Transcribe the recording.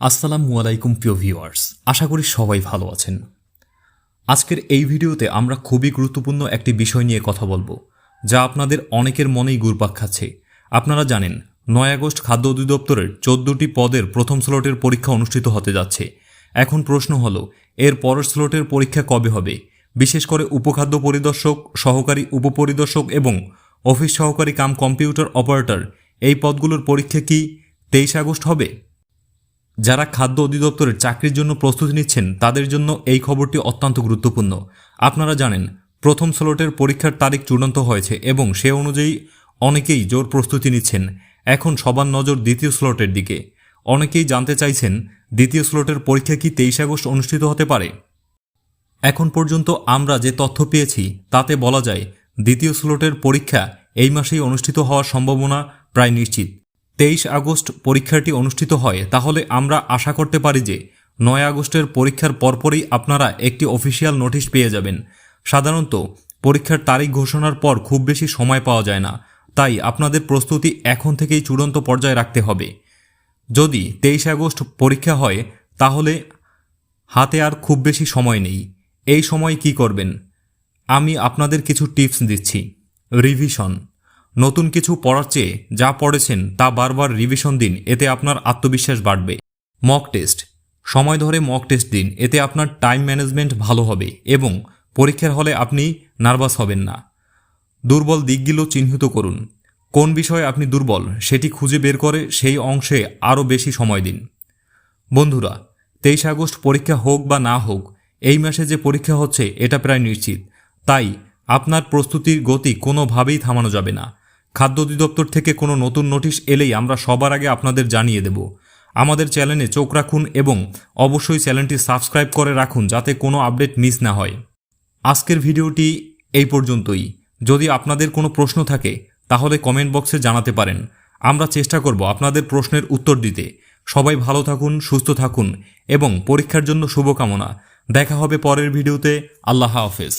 আসসালামু আলাইকুম, প্রিয় ভিউয়ার্স। আশা করি সবাই ভালো আছেন। আজকের এই ভিডিওতে আমরা খুবই গুরুত্বপূর্ণ একটি বিষয় নিয়ে কথা বলব, যা আপনাদের অনেকের মনেই ঘুরপাক খাচ্ছে। আপনারা জানেন, নয় আগস্ট খাদ্য অধিদপ্তরের চোদ্দটি পদের প্রথম স্লটের পরীক্ষা অনুষ্ঠিত হতে যাচ্ছে। এখন প্রশ্ন হলো, এর পরের স্লটের পরীক্ষা কবে হবে? বিশেষ করে উপখাদ্য পরিদর্শক, সহকারী উপপরিদর্শক এবং অফিস সহকারী কাম কম্পিউটার অপারেটর, এই পদগুলোর পরীক্ষা কি তেইশ আগস্ট হবে? যারা খাদ্য অধিদপ্তরের চাকরির জন্য প্রস্তুতি নিচ্ছেন, তাদের জন্য এই খবরটি অত্যন্ত গুরুত্বপূর্ণ। আপনারা জানেন, প্রথম স্লটের পরীক্ষার তারিখ চূড়ান্ত হয়েছে এবং সে অনুযায়ী অনেকেই জোর প্রস্তুতি নিচ্ছেন। এখন সবার নজর দ্বিতীয় স্লটের দিকে। অনেকেই জানতে চাইছেন, দ্বিতীয় স্লটের পরীক্ষা কি তেইশ আগস্ট অনুষ্ঠিত হতে পারে? এখন পর্যন্ত আমরা যে তথ্য পেয়েছি, তাতে বলা যায়, দ্বিতীয় স্লটের পরীক্ষা এই মাসেই অনুষ্ঠিত হওয়ার সম্ভাবনা প্রায় নিশ্চিত। তেইশ আগস্ট পরীক্ষাটি অনুষ্ঠিত হয়, তাহলে আমরা আশা করতে পারি যে নয় আগস্টের পরীক্ষার পরপরই আপনারা একটি অফিসিয়াল নোটিশ পেয়ে যাবেন। সাধারণত, পরীক্ষার তারিখ ঘোষণার পর খুব বেশি সময় পাওয়া যায় না, তাই আপনাদের প্রস্তুতি এখন থেকেই চূড়ান্ত পর্যায়ে রাখতে হবে। যদি তেইশ আগস্ট পরীক্ষা হয়, তাহলে হাতে আর খুব বেশি সময় নেই। এই সময় কি করবেন? আমি আপনাদের কিছু টিপস দিচ্ছি। রিভিশন। নতুন কিছু পড়ার চেয়ে যা পড়েছেন তা বারবার রিভিশন দিন, এতে আপনার আত্মবিশ্বাস বাড়বে। মক টেস্ট সময় ধরে মক টেস্ট দিন, এতে আপনার টাইম ম্যানেজমেন্ট ভালো হবে এবং পরীক্ষার হলে আপনি নার্ভাস হবেন না। দুর্বল দিকগুলো চিহ্নিত করুন। কোন বিষয়ে আপনি দুর্বল, সেটি খুঁজে বের করে সেই অংশে আরও বেশি সময় দিন। বন্ধুরা, তেইশ আগস্ট পরীক্ষা হোক বা না হোক, এই মাসে যে পরীক্ষা হচ্ছে, এটা প্রায় নিশ্চিত। তাই আপনার প্রস্তুতির গতি কোনোভাবেই থামানো যাবে না। খাদ্য অধিদপ্তর থেকে কোনো নতুন নোটিশ এলেই আমরা সবার আগে আপনাদের জানিয়ে দেব। আমাদের চ্যানেলে চোখ রাখুন এবং অবশ্যই চ্যানেলটি সাবস্ক্রাইব করে রাখুন যাতে কোনো আপডেট মিস না হয়। আজকের ভিডিওটি এই পর্যন্তই। যদি আপনাদের কোনো প্রশ্ন থাকে, তাহলে কমেন্ট বক্সে জানাতে পারেন। আমরা চেষ্টা করব আপনাদের প্রশ্নের উত্তর দিতে। সবাই ভালো থাকুন, সুস্থ থাকুন এবং পরীক্ষার জন্য শুভকামনা। দেখা হবে পরের ভিডিওতে। আল্লাহ হাফেজ।